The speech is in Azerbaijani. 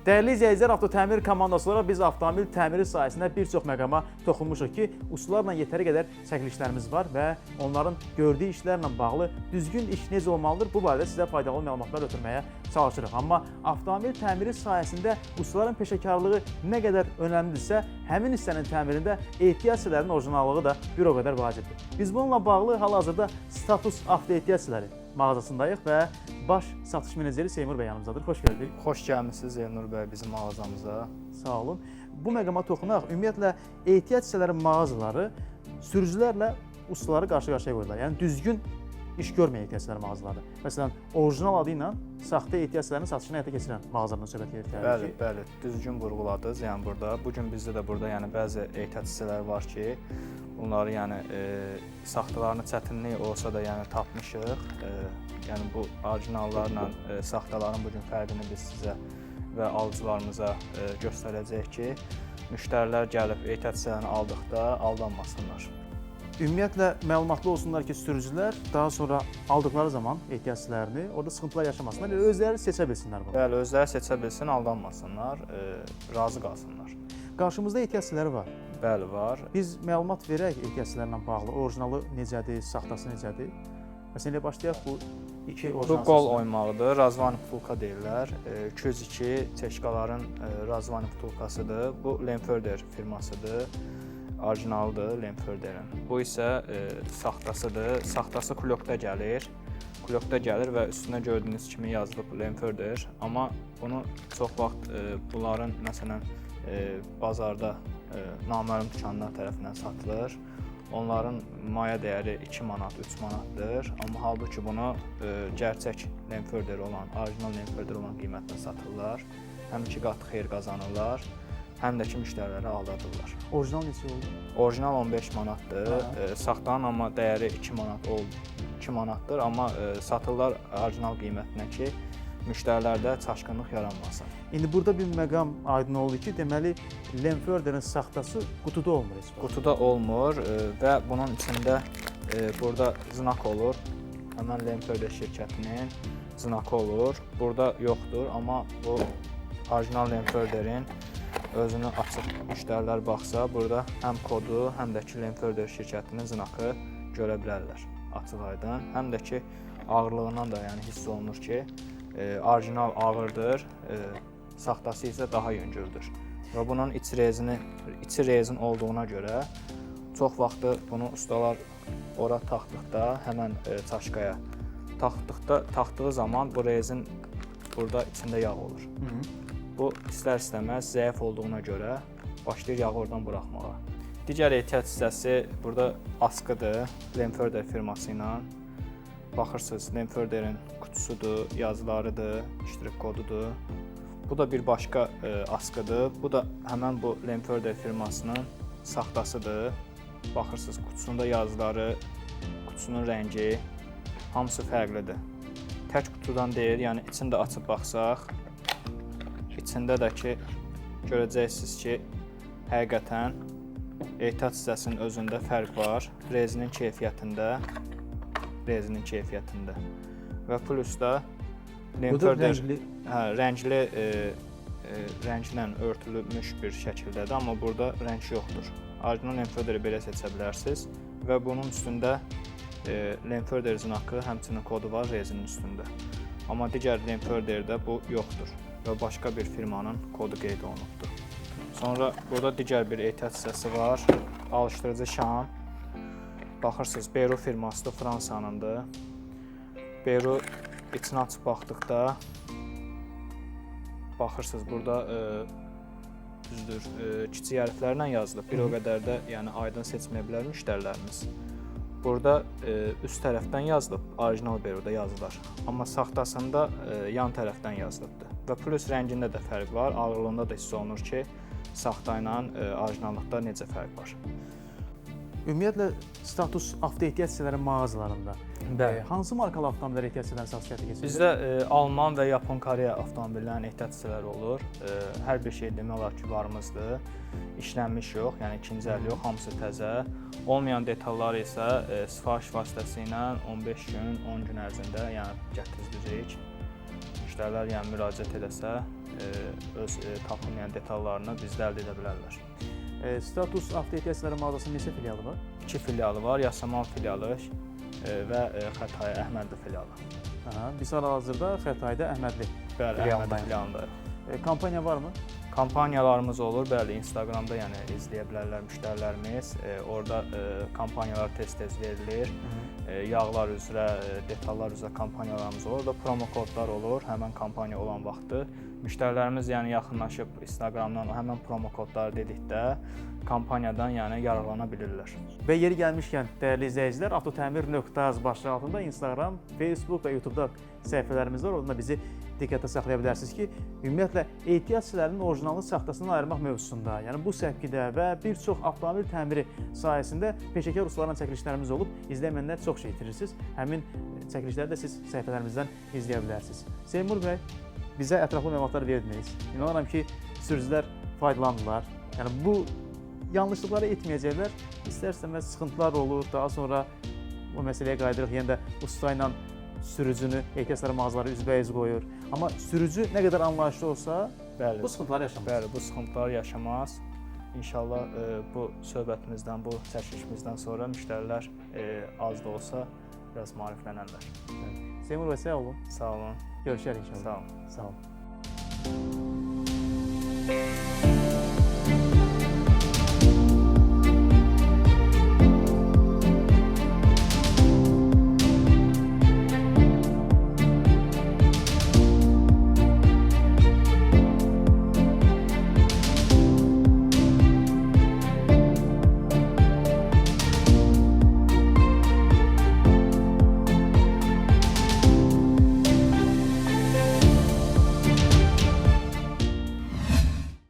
Dəyərli izləyicilər, Avtotəmir komandası olaraq biz avtomobil təmiri sahəsində bir çox məqama toxunmuşuq ki, ustalarla yetəri qədər çəkilişlərimiz var və onların gördüyü işlərlə bağlı düzgün iş necə olmalıdır, bu barədə sizə faydalı məlumatlar ötürməyə çalışırıq. Amma avtomobil təmiri sahəsində ustaların peşəkarlığı nə qədər önəmlidirsə, həmin hissənin təmirində ehtiyat hissələrinin orijinallığı da bir o qədər vacibdir. Biz bununla bağlı hal-hazırda Status Avto Ehtiyat hissələri mağazasındayıq və baş satış meneceri Seymur bəy yanımızdadır. Xoş gəldik. Xoş gəlmisiniz Elnur bəy bizim mağazamıza. Sağ olun. Bu məqama toxunaq. Ümumiyyətlə ehtiyat hissələri mağazaları sürücülərlə ustaları qarşı-qarşıya qoyurlar. Yəni düzgün iş görməyən ehtiyat hissələri mağazaları. Məsələn, orijinal adı ilə saxta ehtiyat hissələrinin satışını həyata keçirən mağazalardan söhbət gedir. Bəli, bəli, düzgün vurğuladınız. Yəni burada bu gün bizdə də burada yəni bəzi ehtiyat hissələri var ki, bunları yəni e, saxtalarını çətinlik olsa da yəni tapmışıq. E, yəni bu orijinallarla e, saxtaların bu gün fərqini biz sizə və alıcılarımıza e, göstərəcəyik ki, müştərilər gəlib ehtiyat hissələrini aldıqda aldanmasınlar. Ümumiyyətlə məlumatlı olsunlar ki, sürücülər daha sonra aldıqları zaman ehtiyat hissələrini orada sıxıntılar yaşamasınlar, elə özləri seçə bilsinlər bunu. Bəli, özləri seçə bilsin, aldanmasınlar, e, razı qalsınlar. Qarşımızda ehtiyat hissələri var. Bəli, var. Biz məlumat verək ehtiyat hissələrlə bağlı. Orijinalı necədir, saxtası necədir? Məsələn, elə başlayaq bu iki Bu orijinal qol hissəsi. oymağıdır. Razvan vtulka deyirlər. E, 202 Teşkaların e, Razvan vtulkasıdır. Bu Lemferder firmasıdır. Orijinalıdır Lemferderin. Bu isə e, saxtasıdır. Saxtası Klokda gəlir. Klokda gəlir və üstünə gördüyünüz kimi yazılıb Lemferder. Amma bunu çox vaxt e, bunların məsələn e, bazarda e, naməlum dükanlar tərəfindən satılır. Onların maya dəyəri 2 manat, 3 manatdır. Amma halbuki bunu e, gerçək Lemferder olan, orijinal Lemferder olan qiymətlə satırlar. Həm iki qat xeyir qazanırlar, həm də ki müştəriləri aldadırlar. Orijinal neçə oldu? Orijinal 15 manatdır. Ha. E, saxtanın amma dəyəri 2 manat ol 2 manatdır, amma e, satırlar orijinal qiymətinə ki, müştərilərdə çaşqınlıq yaranmasın. İndi burada bir məqam aydın oldu ki, deməli Lemferderin saxtası qutuda olmur heç vaxt. Qutuda olmur e, və bunun içində burada znak olur. Həmən Lemferder şirkətinin znakı olur. Burada yoxdur, amma bu orijinal Lemferderin özünü açıb müştərilər baxsa, burada həm kodu, həm də ki Lemferder şirkətinin znakı görə bilərlər açıq-aydın. Həm də ki ağırlığından da yəni hiss olunur ki, e, orijinal ağırdır, e, saxtası isə daha yüngüldür. Və bunun iç rezini, içi rezin olduğuna görə çox vaxtı bunu ustalar ora taxdıqda, həmən e, çaşkaya taxdıqda, taxdığı zaman bu rezin burada içində yağ olur. Hı -hı. Bu istər-istəməz zəif olduğuna görə başlayır yağı oradan buraxmağa. Digər ehtiyat hissəsi burada askıdır, Lemferder firması ilə. Baxırsınız, Lemferderin qutusudur, yazılarıdır, iştirak kodudur. Bu da bir başqa e, askıdır. Bu da həmən bu Lemferder firmasının saxtasıdır. Baxırsınız, qutusunda yazıları, qutusunun rəngi hamısı fərqlidir. Tək qutudan deyil, yəni içini də açıb baxsaq, içində də ki görəcəksiniz ki, həqiqətən ehtiyat hissəsinin özündə fərq var. Rezinin keyfiyyətində, rezinin keyfiyyətində. Və plus da Lemferder rəngli hə, rəngli e, e, rənglə örtülmüş bir şəkildədir, amma burada rəng yoxdur. Orijinal Lemferderi belə seçə bilərsiniz və bunun üstündə e, Lemferder znakı, həmçinin kodu var rezinin üstündə. Amma digər Lemferderdə bu yoxdur və başqa bir firmanın kodu qeyd olunubdur. Sonra burada digər bir ehtiyat hissəsi var. Alışdırıcı şam. Baxırsınız, Beru firmasıdır, Fransanındır. Beru içini açıb baxdıqda baxırsınız burada e, düzdür, e, kiçik hərflərlə yazılıb. Bir o qədər də yəni aydın seçməyə bilər müştərilərimiz. Burada e, üst tərəfdən yazılıb, orijinal Beruda yazılar. Amma saxtasında e, yan tərəfdən yazılıbdır. Və plus rəngində də fərq var, ağırlığında da hiss olunur ki, saxta ilə e, orijinallıqda necə fərq var. ümumiyyətlə status avto ehtiyat hissələri mağazalarında e, hansı markalı avtomobillər ehtiyat hissələrini satış həyata keçirir? Bizdə e, Alman və Yapon Koreya avtomobillərinin ehtiyat hissələri olur. E, hər bir şey demək olar ki, varımızdır. İşlənmiş yox, yəni ikinci əl yox, hamısı təzə. Olmayan detalları isə e, sifariş vasitəsilə 15 gün, 10 gün ərzində yəni gətirdiririk. Müştərilər yəni müraciət eləsə e, öz e, tapılmayan detallarını bizdə əldə edə bilərlər. E, Status avto ehtiyacları mağazasının neçə filialı var? İki filialı var, Yasamal filialı və Xətai Əhmədli filialı. Aha, biz hal-hazırda Xətayda Əhmədli. Filialındayıq. Kampaniya varmı? Kampaniyalarımız olur, bəli, Instagramda yəni izləyə bilərlər müştərilərimiz. E, orada e, kampaniyalar tez-tez verilir. E, yağlar üzrə, e, detallar üzrə kampaniyalarımız olur. Orada promo kodlar olur həmin kampaniya olan vaxtı. Müştərilərimiz yəni yaxınlaşıb Instagramdan həmin promo kodları dedikdə kampaniyadan yəni yararlana bilirlər. Və yeri gəlmişkən, dəyərli izləyicilər, avtotəmir.az başlığı altında Instagram, Facebook və YouTube-da səhifələrimiz var. Orada bizi diqqətə saxlaya bilərsiniz ki, ümumiyyətlə ehtiyat hissələrinin orijinalını saxtasından ayırmaq mövzusunda, yəni bu səpkidə və bir çox avtomobil təmiri sahəsində peşəkar ustalarla çəkilişlərimiz olub, izləməyənlər çox şey itirirsiniz. Həmin çəkilişləri də siz səhifələrimizdən izləyə bilərsiniz. Seymur bəy, bizə ətraflı məlumatlar verdiniz. İnanıram ki, sürücülər faydalandılar. Yəni bu yanlışlıqları etməyəcəklər. İstər-istəməz sıxıntılar olur. Daha sonra bu məsələyə qayıdırıq. Yenə də usta ilə sürücünü ehtiyatları mağazaları üzbəyiz qoyur. Amma sürücü nə qədər anlayışlı olsa, Bəli. bu sıxıntıları yaşamaz. Bəli, bu sıxıntılar yaşamaz. İnşallah e, bu söhbətimizdən, bu çəkilişimizdən sonra müştərilər e, az da olsa biraz maariflənərlər. Seymur bəy sağ olun. Sağ olun. Görüşərik inşallah. Sağ olun. Sağ olun.